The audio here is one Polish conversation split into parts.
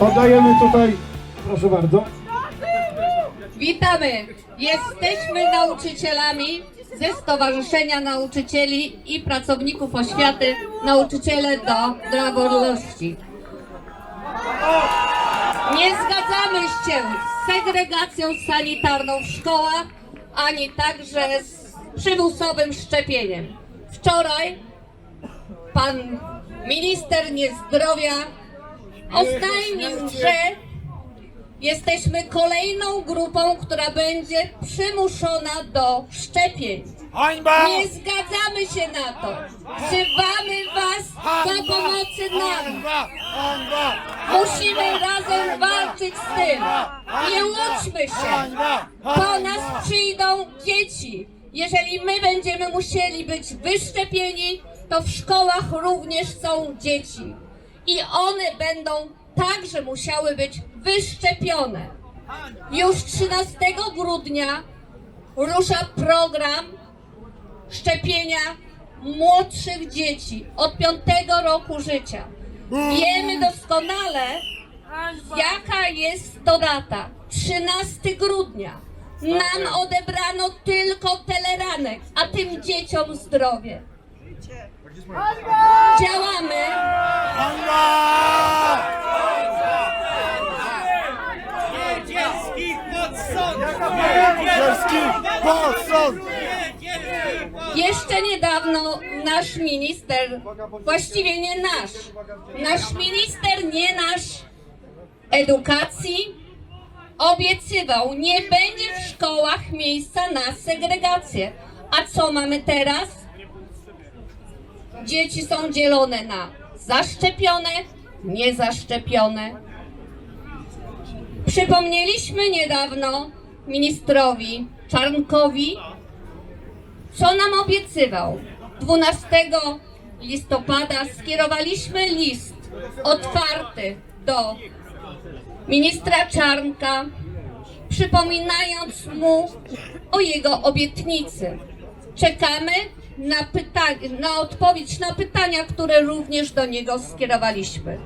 Oddajemy tutaj, proszę bardzo. Witamy! Jesteśmy nauczycielami ze Stowarzyszenia Nauczycieli i Pracowników Oświaty Nauczyciele do Praworności. Nie zgadzamy się z segregacją sanitarną w szkołach, ani także z przymusowym szczepieniem. Wczoraj pan minister niezdrowia oznajmił, że Jesteśmy kolejną grupą, która będzie przymuszona do szczepień. Nie zgadzamy się na to. Wzywamy Was do pomocy nam. Musimy razem walczyć z tym. Nie łudźmy się. Po nas przyjdą dzieci. Jeżeli my będziemy musieli być wyszczepieni, to w szkołach również są dzieci. I one będą także musiały być wyszczepione. Już 13 grudnia rusza program szczepienia młodszych dzieci od 5 roku życia. Wiemy doskonale, jaka jest to data. 13 grudnia. Nam odebrano tylko teleranek, a tym dzieciom zdrowie. Działamy. Jedzielski pod sąd! Jedzielski pod sąd! Jeszcze niedawno nasz minister, właściwie nie nasz, nasz minister, nie nasz edukacji, obiecywał, nie będzie w szkołach miejsca na segregację. A co mamy teraz? Dzieci są dzielone na zaszczepione, niezaszczepione. Przypomnieliśmy niedawno ministrowi Czarnkowi, co nam obiecywał. 12 listopada skierowaliśmy list otwarty do ministra Czarnka, przypominając mu o jego obietnicy. Czekamy na, na odpowiedź na pytania, które również do niego skierowaliśmy.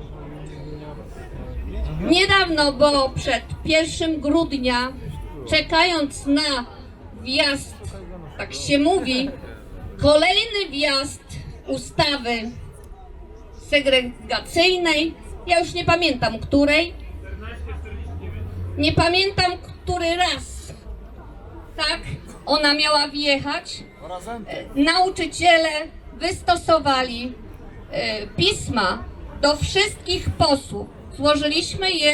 Niedawno, bo przed 1 grudnia, czekając na wjazd, tak się mówi, kolejny wjazd ustawy segregacyjnej, ja już nie pamiętam której, nie pamiętam który raz, tak, ona miała wjechać, nauczyciele wystosowali e, pisma do wszystkich posłów. Złożyliśmy je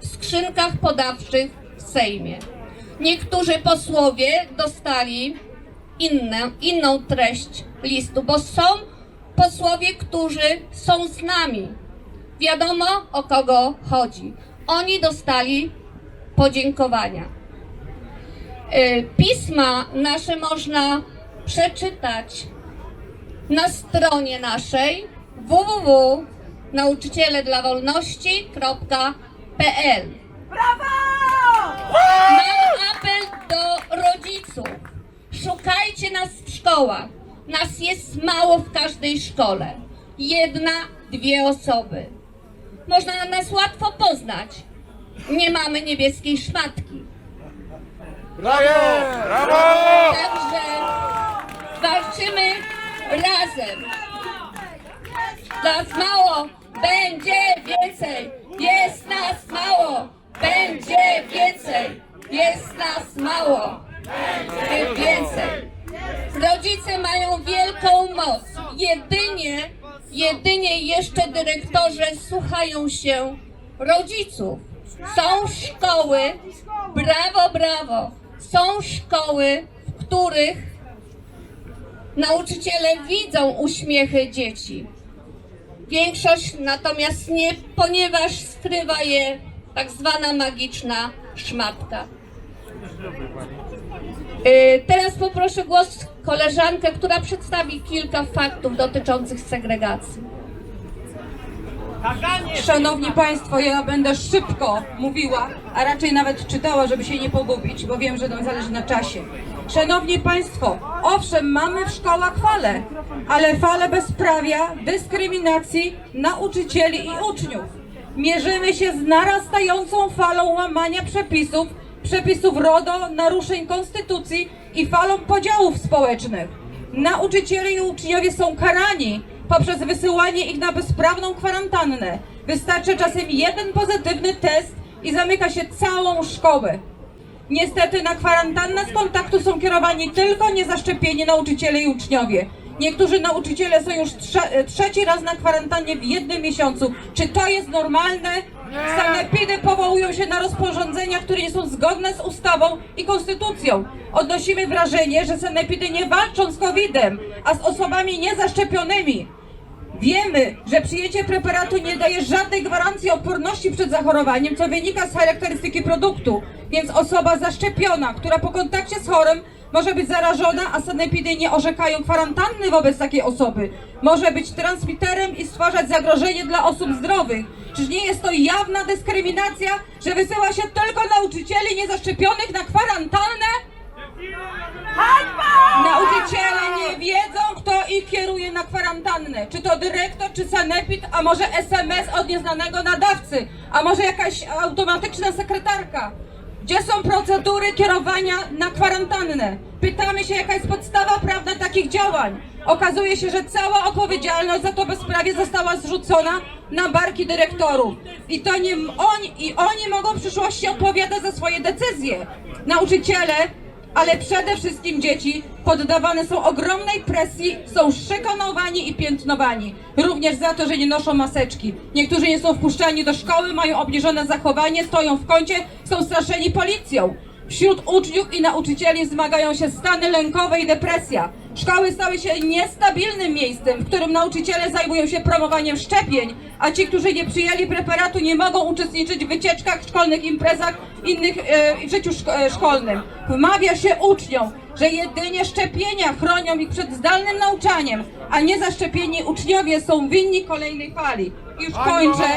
w skrzynkach podawczych w Sejmie. Niektórzy posłowie dostali inne, inną treść listu, bo są posłowie, którzy są z nami. Wiadomo o kogo chodzi. Oni dostali podziękowania. Y, Pisma nasze można przeczytać na stronie naszej www.nauczycieledlawolności.pl Mam apel do rodziców. Szukajcie nas w szkołach. Nas jest mało w każdej szkole. Jedna, dwie osoby. Można nas łatwo poznać. Nie mamy niebieskiej szmatki. Brawo! Brawo! Także walczymy razem. Nas mało, będzie więcej. Jest nas mało, będzie więcej. Jest nas mało, będzie więcej. Rodzice mają wielką moc. Jedynie, jedynie jeszcze dyrektorzy słuchają się rodziców. Są szkoły, brawo, brawo, są szkoły, w których nauczyciele widzą uśmiechy dzieci. Większość natomiast nie, ponieważ skrywa je tak zwana magiczna szmatka. Y, Teraz poproszę głos koleżankę, która przedstawi kilka faktów dotyczących segregacji. Szanowni Państwo, ja będę szybko mówiła, a raczej nawet czytała, żeby się nie pogubić, bo wiem, że nam zależy na czasie. Szanowni Państwo, owszem, mamy w szkołach fale, ale fale bezprawia, dyskryminacji nauczycieli i uczniów. Mierzymy się z narastającą falą łamania przepisów, przepisów RODO, naruszeń konstytucji i falą podziałów społecznych. Nauczyciele i uczniowie są karani poprzez wysyłanie ich na bezprawną kwarantannę. Wystarczy czasem jeden pozytywny test i zamyka się całą szkołę. Niestety na kwarantannę z kontaktu są kierowani tylko niezaszczepieni nauczyciele i uczniowie. Niektórzy nauczyciele są już trze trzeci raz na kwarantannie w jednym miesiącu. Czy to jest normalne? Sanepidy powołują się na rozporządzenia, które nie są zgodne z ustawą i konstytucją. Odnosimy wrażenie, że sanepidy nie walczą z COVID-em, a z osobami niezaszczepionymi. Wiemy, że przyjęcie preparatu nie daje żadnej gwarancji odporności przed zachorowaniem, co wynika z charakterystyki produktu. Więc osoba zaszczepiona, która po kontakcie z chorym może być zarażona, a sanepidy nie orzekają kwarantanny wobec takiej osoby. Może być transmiterem i stwarzać zagrożenie dla osób zdrowych. Czyż nie jest to jawna dyskryminacja, że wysyła się tylko nauczycieli niezaszczepionych na kwarantannę? Nauczyciele nie wiedzą, kto ich kieruje na kwarantannę. Czy to dyrektor, czy sanepid, a może SMS od nieznanego nadawcy, a może jakaś automatyczna sekretarka. Gdzie są procedury kierowania na kwarantannę? Pytamy się, jaka jest podstawa prawna takich działań. Okazuje się, że cała odpowiedzialność za to bezprawie została zrzucona na barki dyrektorów. I to nie oni, i oni mogą w przyszłości odpowiadać za swoje decyzje. Nauczyciele ale przede wszystkim dzieci poddawane są ogromnej presji, są szykanowani i piętnowani. Również za to, że nie noszą maseczki. Niektórzy nie są wpuszczani do szkoły, mają obniżone zachowanie, stoją w kącie, są straszeni policją. Wśród uczniów i nauczycieli zmagają się stany lękowe i depresja. Szkoły stały się niestabilnym miejscem, w którym nauczyciele zajmują się promowaniem szczepień, a ci, którzy nie przyjęli preparatu, nie mogą uczestniczyć w wycieczkach, szkolnych imprezach, innych e, w życiu e, szkolnym. Wmawia się uczniom, że jedynie szczepienia chronią ich przed zdalnym nauczaniem, a niezaszczepieni uczniowie są winni kolejnej fali. Już kończę.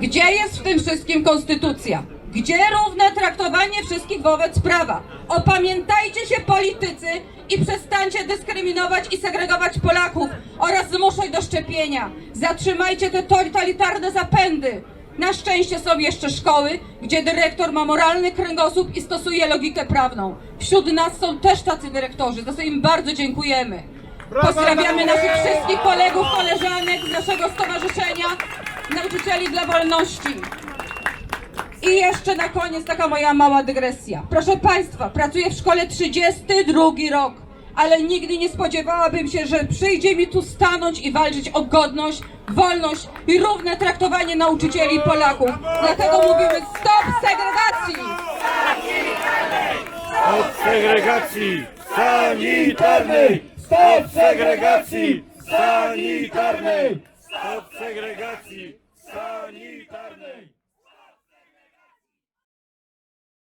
Gdzie jest w tym wszystkim konstytucja? Gdzie równe traktowanie wszystkich wobec prawa? Opamiętajcie się politycy i przestańcie dyskryminować i segregować Polaków oraz zmuszać do szczepienia. Zatrzymajcie te totalitarne zapędy. Na szczęście są jeszcze szkoły, gdzie dyrektor ma moralny kręgosłup i stosuje logikę prawną. Wśród nas są też tacy dyrektorzy, za co im bardzo dziękujemy. Pozdrawiamy naszych wszystkich kolegów, koleżanek z naszego stowarzyszenia Nauczycieli dla Wolności. I jeszcze na koniec taka moja mała dygresja. Proszę Państwa, pracuję w szkole 32 rok, ale nigdy nie spodziewałabym się, że przyjdzie mi tu stanąć i walczyć o godność, wolność i równe traktowanie nauczycieli i Polaków. Dlatego mówimy stop segregacji! Od segregacji sanitarnej! Stop segregacji sanitarnej! Stop segregacji sanitarnej!